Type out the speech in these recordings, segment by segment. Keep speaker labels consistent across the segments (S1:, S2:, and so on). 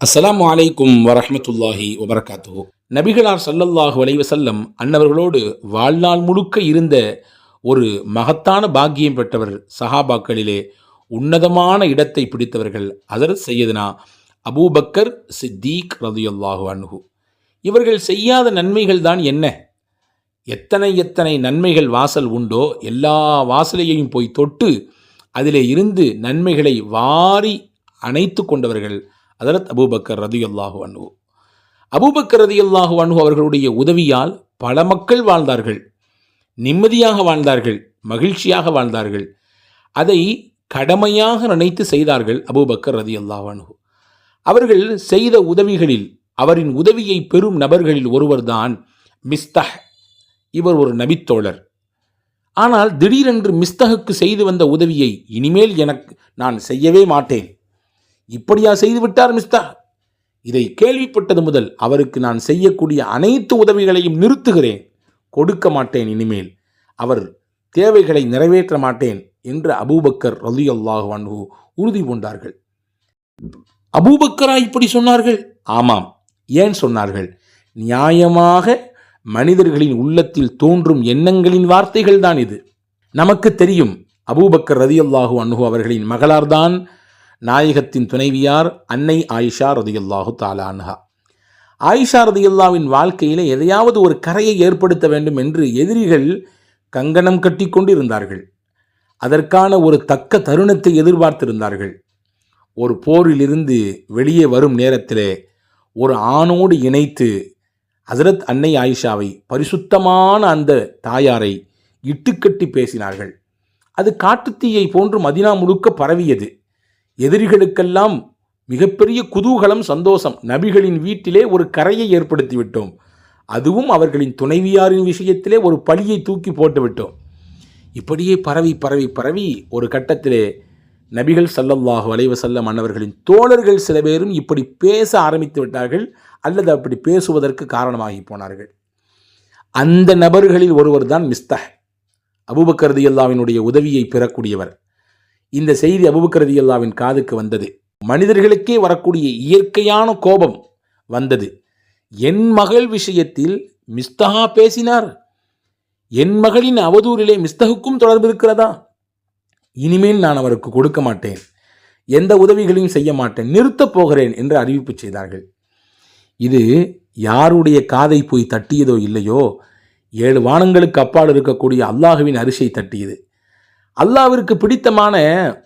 S1: அஸ்லாம் வலைக்கும் வரமத்துல்லாஹி வபரகாத்து நபிகளார் சல்லல்லாஹு வலைவசல்லம் அன்னவர்களோடு வாழ்நாள் முழுக்க இருந்த ஒரு மகத்தான பாக்கியம் பெற்றவர் சஹாபாக்களிலே உன்னதமான இடத்தை பிடித்தவர்கள் அதர் செய்யதுனா அபூபக்கர் சித்தீக் ரதுயல்லாஹு அன்ஹு. இவர்கள் செய்யாத நன்மைகள் தான் என்ன? எத்தனை எத்தனை நன்மைகள் வாசல் உண்டோ எல்லா வாசலையும் போய் தொட்டு அதிலே இருந்து நன்மைகளை வாரி அணைத்து கொண்டவர்கள் அதரத் அபூபக்கர் ரதியுல்லாஹு அன்ஹு. அபூபக்கர் ரதியுல்லாஹு அன்ஹு அவர்களுடைய உதவியால் பல மக்கள் வாழ்ந்தார்கள். நிம்மதியாக வாழ்ந்தார்கள் மகிழ்ச்சியாக வாழ்ந்தார்கள். அதை கடமையாக நினைத்து செய்தார்கள் அபூபக்கர் ரதியுல்லாஹு அன்ஹு. அவர்கள் செய்த உதவிகளில் அவரின் உதவியை பெறும் நபர்களில் ஒருவர்தான் மிஸ்தஹ் இவர் ஒரு நபித்தோழர். ஆனால் திடீரென்று மிஸ்தகுக்கு செய்து வந்த உதவியை இனிமேல் எனக்கு நான் செய்யவே மாட்டேன். இப்படியா செய்துவிட்டார் மிஸ்தா? இதை கேள்விப்பட்டது முதல் அவருக்கு நான் செய்யக்கூடிய அனைத்து உதவிகளையும் நிறுத்துகிறேன். கொடுக்க மாட்டேன் இனிமேல். அவர் தேவைகளை நிறைவேற்ற மாட்டேன் என்று அபூபக்கர் ரலியல்லாஹு அன்ஹு உறுதி பூண்டார்கள். அபூபக்கரா இப்படி சொன்னார்கள்? ஆமாம் ஏன் சொன்னார்கள்? நியாயமாக மனிதர்களின் உள்ளத்தில் தோன்றும் எண்ணங்களின் வார்த்தைகள் தான் இது. நமக்கு தெரியும் அபூபக்கர் ரதியல்லாஹு அன்ஹு அவர்களின் மகளார்தான் நாயகத்தின் துணைவியார் அன்னை ஆயிஷா ரதியல்லாஹு தாலான்ஹா ஆயிஷா ரதியுல்லாவின் வாழ்க்கையில் எதையாவது ஒரு கரையை ஏற்படுத்த வேண்டும் என்று எதிரிகள் கங்கணம் கட்டி கொண்டிருந்தார்கள். அதற்கான ஒரு தக்க தருணத்தை எதிர்பார்த்திருந்தார்கள். ஒரு போரிலிருந்து வெளியே வரும் நேரத்திலே ஒரு ஆணோடு இணைத்து ஹசரத் அன்னை ஆயிஷாவை பரிசுத்தமான அந்த தாயாரை இட்டுக்கட்டி பேசினார்கள். அது காட்டுத்தீயை போன்று மதினா முழுக்க பரவியது. எதிரிகளுக்கெல்லாம் மிகப்பெரிய குதூகலம் சந்தோஷம். நபிகளின் வீட்டிலே ஒரு கரையை ஏற்படுத்திவிட்டோம். அதுவும் அவர்களின் துணைவியாரின் விஷயத்திலே ஒரு பழியை தூக்கி போட்டுவிட்டோம். இப்படியே பரவி பரவி பரவி ஒரு கட்டத்திலே நபிகள் சல்லல்லாஹு அலைவ செல்லம் அன்னவர்களின் தோழர்கள் சில பேரும் இப்படி பேச ஆரம்பித்து விட்டார்கள் அல்லது அப்படி பேசுவதற்கு காரணமாகி போனார்கள். அந்த நபர்களில் ஒருவர் தான் மிஸ்தஹ். அபுபக்கரதி அல்லாவினுடைய உதவியை பெறக்கூடியவர். இந்த செய்தி அபுபக்கரதி அல்லாவின் காதுக்கு வந்தது. மனிதர்களுக்கே வரக்கூடிய இயற்கையான கோபம் வந்தது. என் மகள் விஷயத்தில் மிஸ்தகா பேசினார். என் மகளின் அவதூறிலே மிஸ்தகுக்கும் தொடர்பு இருக்கிறதா? இனிமேல் நான் அவருக்கு கொடுக்க மாட்டேன். எந்த உதவிகளையும் செய்ய மாட்டேன். நிறுத்தப் போகிறேன் என்று அறிவிப்பு செய்தார்கள். இது யாருடைய காதை போய் தட்டியதோ இல்லையோ? ஏழு வானங்களுக்கு அப்பால் இருக்கக்கூடிய அல்லாஹுவின் அரிசை தட்டியது. அல்லாவிற்கு பிடித்தமான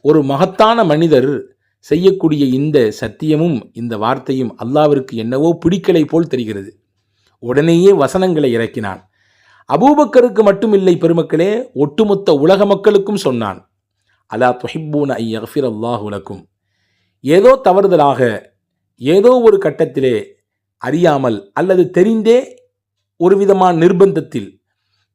S1: ஒரு மகத்தான மனிதர் செய்யக்கூடிய இந்த சத்தியமும் இந்த வார்த்தையும் அல்லாவிற்கு என்னவோ பிடிக்கலை போல் தெரிகிறது. உடனேயே வசனங்களை இறக்கினான். அபூபக்கருக்கு மட்டுமில்லை பெருமக்களே ஒட்டுமொத்த உலக மக்களுக்கும் சொன்னான். அலா துஹிப்பூன ஐ யஃபிர் அல்லாஹுலக்கும் ஏதோ தவறுதலாக ஏதோ ஒரு கட்டத்திலே அறியாமல் அல்லது தெரிந்தே ஒரு விதமான நிர்பந்தத்தில்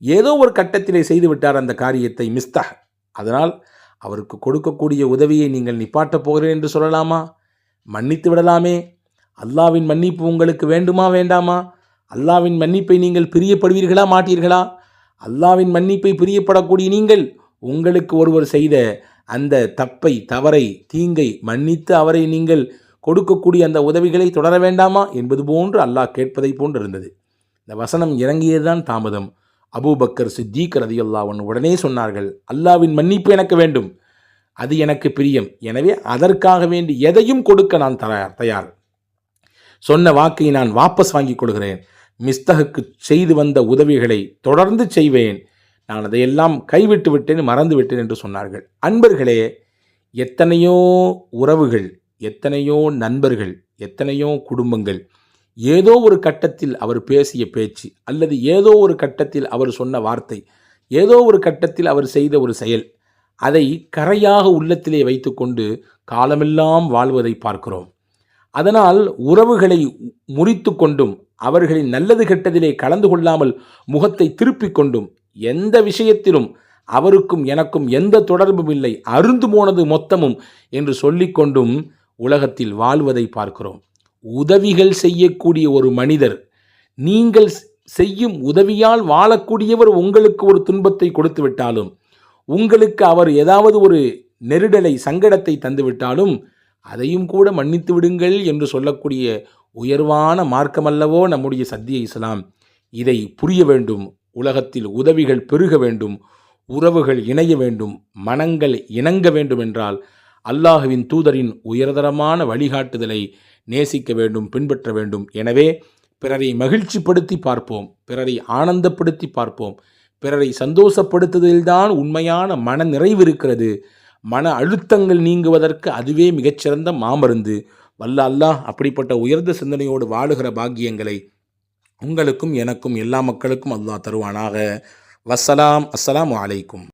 S1: ஏதோ ஒரு கட்டத்திலே செய்துவிட்டார் அந்த காரியத்தை மிஸ்தஹ். அதனால் அவருக்கு கொடுக்கக்கூடிய உதவியை நீங்கள் நிப்பாட்டப் போகிறேன் என்று சொல்லலாமா? மன்னித்து விடலாமே. அல்லாவின் மன்னிப்பு உங்களுக்கு வேண்டுமா வேண்டாமா? அல்லாவின் மன்னிப்பை நீங்கள் பிரியப்படுவீர்களா மாட்டீர்களா? அல்லாவின் மன்னிப்பை பிரியப்படக்கூடிய நீங்கள் உங்களுக்கு ஒருவர் செய்த அந்த தப்பை தவறை தீங்கை மன்னித்து அவரை நீங்கள் கொடுக்கக்கூடிய அந்த உதவிகளை தொடர வேண்டாமா? என்பது போன்று அல்லாஹ் கேட்பதை போன்று இருந்தது. இந்த வசனம் இறங்கியதுதான் தாமதம். அபூபக்கர் சித்தீக் ரதியுல்லாவன் உடனே சொன்னார்கள் அல்லாவின் மன்னிப்பு எனக்கு வேண்டும். அது எனக்கு பிரியம். எனவே அதற்காக வேண்டி எதையும் கொடுக்க நான் தயார் தயார். சொன்ன வாக்கை நான் வாபஸ் வாங்கிக் கொள்கிறேன். மிஸ்தகுக்கு செய்து வந்த உதவிகளை தொடர்ந்து செய்வேன். நான் அதையெல்லாம் கைவிட்டு விட்டேன் மறந்து விட்டேன் என்று சொன்னார்கள். அன்பர்களே எத்தனையோ உறவுகள் எத்தனையோ நண்பர்கள் எத்தனையோ குடும்பங்கள் ஏதோ ஒரு கட்டத்தில் அவர் பேசிய பேச்சு அல்லது ஏதோ ஒரு கட்டத்தில் அவர் சொன்ன வார்த்தை ஏதோ ஒரு கட்டத்தில் அவர் செய்த ஒரு செயல் அதை கரையாக உள்ளத்திலே வைத்துக்கொண்டு காலமெல்லாம் வாழ்வதை பார்க்கிறோம். அதனால் உறவுகளை முறித்து கொண்டும் அவர்களின் நல்லது கெட்டதிலே கலந்து கொள்ளாமல் முகத்தை திருப்பிக் கொண்டும் எந்த விஷயத்திலும் அவருக்கும் எனக்கும் எந்த தொடர்பும் இல்லை அருந்து போனது மொத்தமும் என்று சொல்லிக்கொண்டும் உலகத்தில் வாழ்வதை பார்க்கிறோம். உதவிகள் செய்யக்கூடிய ஒரு மனிதர். நீங்கள் செய்யும் உதவியால் வாழக்கூடியவர் உங்களுக்கு ஒரு துன்பத்தை கொடுத்து விட்டாலும் உங்களுக்கு அவர் ஏதாவது ஒரு நெருடலை சங்கடத்தை தந்துவிட்டாலும் அதையும் கூட மன்னித்து விடுங்கள் என்று சொல்லக்கூடிய உயர்வான மார்க்கமல்லவோ நம்முடைய சத்திய இஸ்லாம். இதை புரிய வேண்டும் உலகத்தில் உதவிகள் பெருக வேண்டும் உறவுகள் இணைய வேண்டும் மனங்கள் இணங்க வேண்டும் என்றால் அல்லாஹுவின் தூதரின் உயர்தரமான வழிகாட்டுதலை நேசிக்க வேண்டும் பின்பற்ற வேண்டும். எனவே பிறரை மகிழ்ச்சிப்படுத்தி பார்ப்போம் பிறரை ஆனந்தப்படுத்தி பார்ப்போம். பிறரை சந்தோஷப்படுத்துவதில்தான் உண்மையான மன நிறைவு இருக்கிறது. மன அழுத்தங்கள் நீங்குவதற்கு அதுவே மிகச்சிறந்த மாமருந்து. வல்ல அல்லாஹ் அப்படிப்பட்ட உயர்ந்த சிந்தனையோடு வாழுகிற பாக்கியங்களை உங்களுக்கும் எனக்கும் எல்லா மக்களுக்கும் அல்லாஹ் தருவானாக. வஸ்ஸலாம் அஸ்ஸலாம் அலைக்கும்.